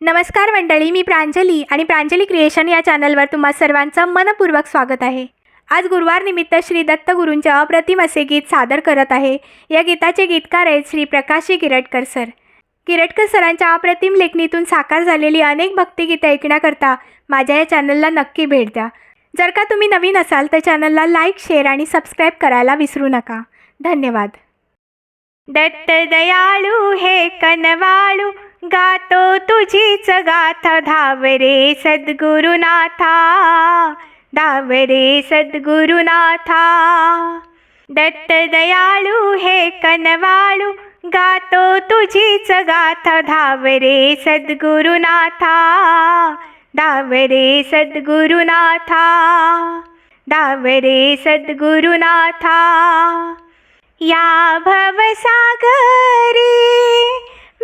नमस्कार मंडळी मी प्रांजली आणि प्रांजली क्रिएशन या चॅनलवर तुम्हा सर्वांचं मनपूर्वक स्वागत आहे. आज गुरुवार निमित्त श्री दत्तगुरूंचे अप्रतिम असे गीत सादर करत आहे. या गीताचे गीतकार आहेत श्री प्रकाशी किरटकर सर. किरटकर सरांच्या अप्रतिम लेखणीतून साकार झालेली अनेक भक्तिगीतं ऐकण्याकरता माझ्या या चॅनलला नक्की भेट द्या. जर का तुम्ही नवीन असाल तर चॅनलला लाईक शेअर आणि सबस्क्राईब करायला विसरू नका. धन्यवाद. दत्त दयाळू हे कनवाळू गातो तुझीच गाथा धावरे सद्गुरुनाथा धावरे सद्गुरुनाथा. दत्त दयाळू हे कनवाळू गातो तुझीच गाथा धावरे सद्गुरुनाथा धावरे सद्गुरुनाथा धावरे सद्गुरुनाथा. या भवसागरी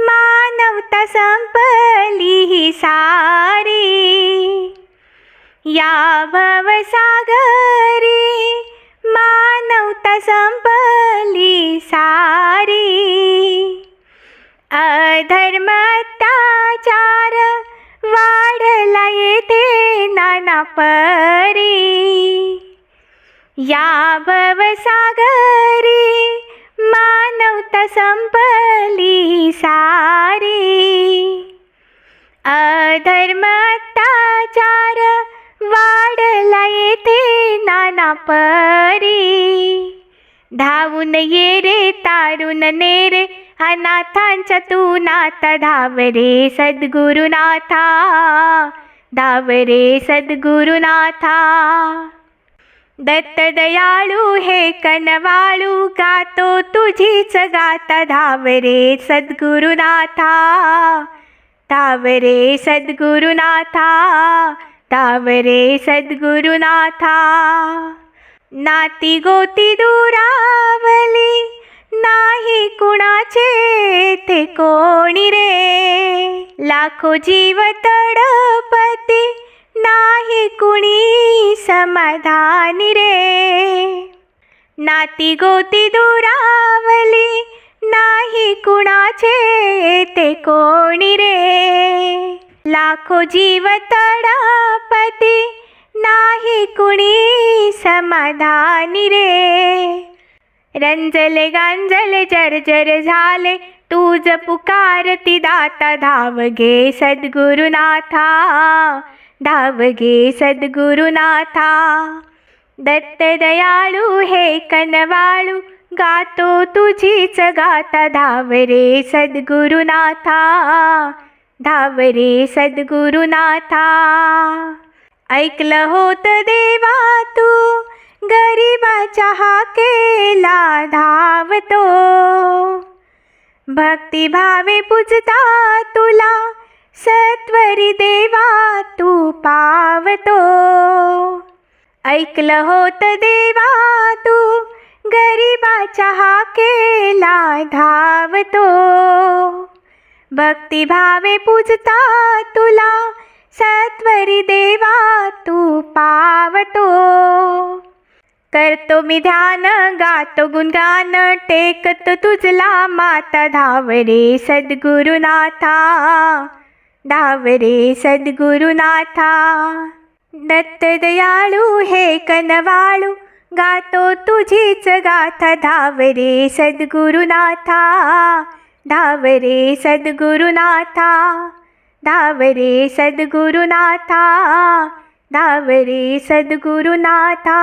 मानवता संपली ही सारी. या भवसागरी मानवता संपली सारी. अधर्म अत्याचार वाढला येथे नाना परी. या भवसागरी मानवता संपली सारी. अधर्मताचार अत्याचार वाढला येथे नाना परी. धावून ये रे तारुण ने रे अनाथांच्या तू नाथा धाव रे सद्गुरुनाथा. धाव रे सद्गुरुनाथा. दत्त दयाळू हे कनवाळू गातो तुझीच गाता धावरे सद्गुरुनाथा. धावरे सद्गुरुनाथा तावरे सद्गुरुनाथा. नाती गोती दुरावली नाही कुणाचे ते कोणी रे. लाखो जीव तडपती नाही कुणी समाधानी रे. नाती गोती दुरावली नाही कुणाचे ते कोणी रे. लाखो जीव तडापती नाही कुणी समाधानी रे. रंजले गांजले जर्जर झाले तुझ पुकारती दाता धाव गे सद्गुरुनाथा. धाव गे सद्गुरुनाथा दत्त दयाळू हे कनवाळू गातो तुझीच गाता धाव रे सद्गुरुनाथा धाव रे सद्गुरुनाथा ऐकलं होत देवा तू गरीबाच्या हाकेला धावतो भक्तिभावे पूजता तुला सत्वरी देवा पावतो. ऐकलं होत देवा तू गरीबाच्या हाकेला धावतो. भक्तिभावे पूजता तुला सत्वरी देवा तू पावतो. करतो मी ध्यान गातो गुणगान टेकत तुझला माता धावरे सद्गुरुनाथा. डावरे सद्गुरुनाथा. दत्त दयाळू हे कनवाळू गातो तुझीच गाथा धावरे सद्गुरुनाथा. धावरे सद्गुरुनाथा. धावरे सद्गुरुनाथा. धावरे सद्गुरुनाथा.